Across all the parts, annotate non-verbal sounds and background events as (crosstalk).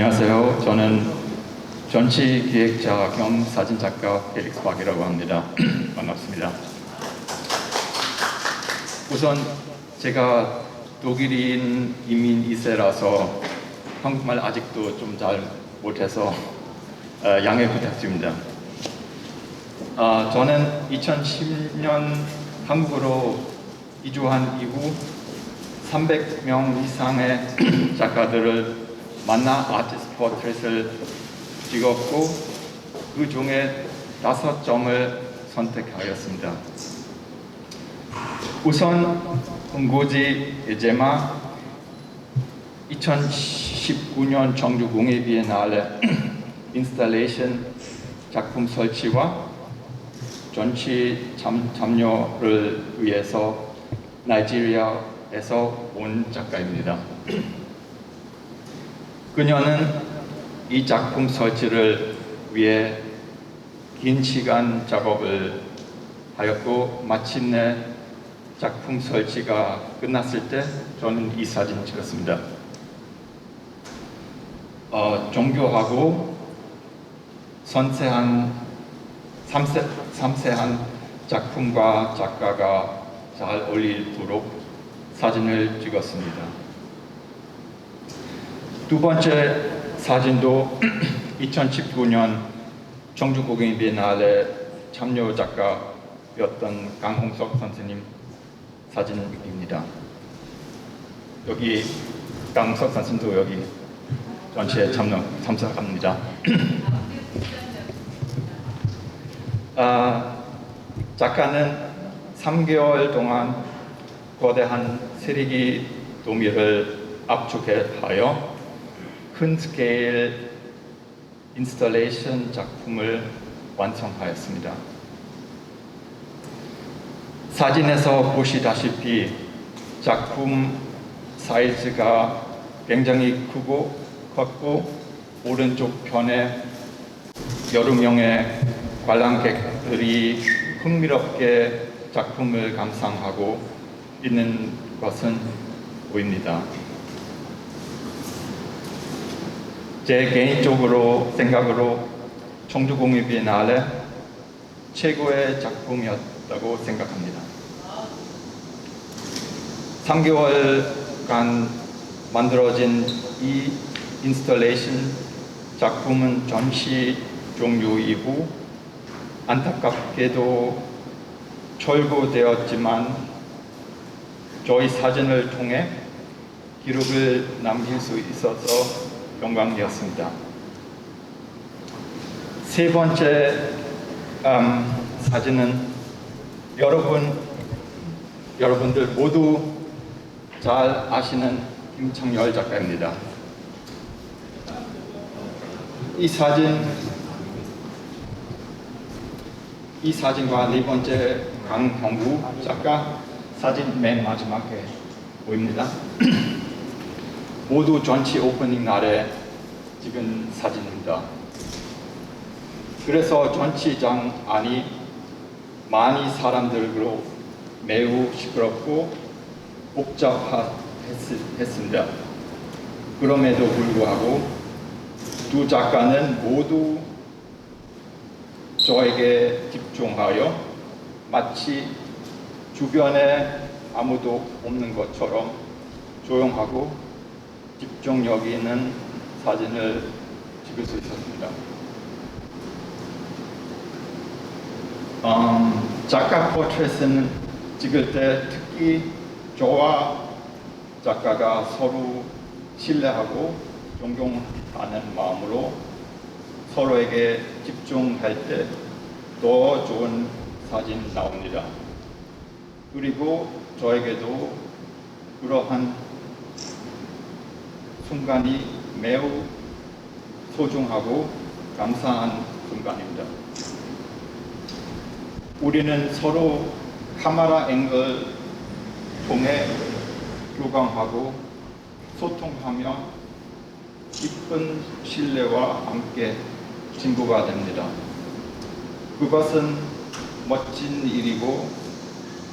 안녕하세요. 저는 전시 기획자 겸 사진작가 펠릭스 박이라고 합니다. (clears throat) 반갑습니다. 우선 제가 독일인 이민 2세라서 한국말 아직도 좀 잘 못해서 어, 양해 부탁드립니다. 아, 저는 2010년 한국으로 이주한 이후 300명 이상의 (clears throat) 작가들을 만나 아티스트 포트렛을 찍었고 그 중에 다섯 점을 선택하였습니다. 우선 응고지 에제마 2019년 청주 공예 비엔날레 (clears throat) 인스탈레이션 작품 설치와 전시 참, 참여를 위해서 나이지리아에서 온 작가입니다. (clears throat) 그녀는 이 작품 설치를 위해 긴 시간 작업을 하였고 마침내 작품 설치가 끝났을 때 저는 이 사진 찍었습니다. 어, 정교하고 선세한 섬세, 섬세한 작품과 작가가 잘 어울리도록 사진을 찍었습니다. 두 번째 사진도 2019년 청주 고객 비엔날레 참여 작가였던 강홍석 선생님 사진입니다. 여기 강홍석 선생도 여기 전시에 참여 참석합니다. (clears throat) 아, 작가는 3개월 동안 거대한 세리기 도미를 압축하여 큰 스케일 인스톨레이션 작품을 완성하였습니다. 사진에서 보시다시피 작품 사이즈가 굉장히 크고 컸고 오른쪽 편에 여러 명의 관람객들이 흥미롭게 작품을 감상하고 있는 것은 보입니다. 제 개인적으로 생각으로 청주공예 비엔날레 최고의 작품이었다고 생각합니다. 3개월간 만들어진 이 인스톨레이션 작품은 전시 종료 이후 안타깝게도 철거되었지만 저희 사진을 통해 기록을 남길 수 있어서 영광이었습니다. 세 번째 음, 사진은 여러분 여러분들 모두 잘 아시는 김창열 작가입니다. 이 사진 이 사진과 네 번째 강형구 작가 사진 맨 마지막에 보입니다. (clears throat) 모두 전시 오프닝 날에 찍은 사진입니다. 그래서 전시장 안이 많이 사람들로 매우 시끄럽고 복잡했습니다. 그럼에도 불구하고 두 작가는 모두 저에게 집중하여 마치 주변에 아무도 없는 것처럼 조용하고 집중력 있는 사진을 찍을 수 있었습니다. 음, 작가 포트레트는 찍을 때 특히 저와 작가가 서로 신뢰하고 존경하는 마음으로 서로에게 집중할 때 더 좋은 사진 나옵니다. 그리고 저에게도 그러한 순간이 매우 소중하고 감사한 순간입니다. 우리는 서로 카메라 앵글 통해 교감하고 소통하며 깊은 신뢰와 함께 친구가 됩니다. 그것은 멋진 일이고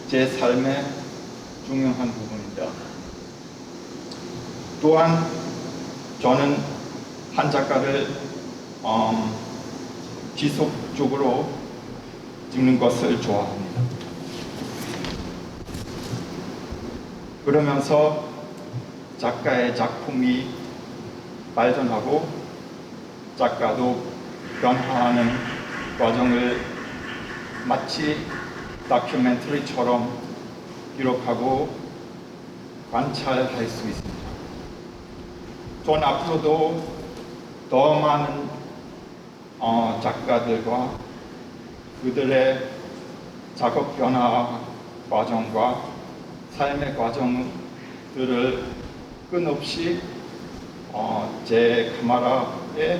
제 삶의 중요한 부분입니다. 또한 저는 한 작가를 음, 지속적으로 찍는 것을 좋아합니다. 그러면서 작가의 작품이 발전하고 작가도 변화하는 과정을 마치 다큐멘터리처럼 기록하고 관찰할 수 있습니다. 전 앞으로도 더 많은 어, 작가들과 그들의 작업 변화 과정과 삶의 과정들을 끝없이 어, 제 카메라에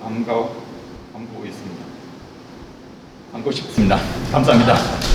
담가 담고 있습니다. 담고 싶습니다. 감사합니다.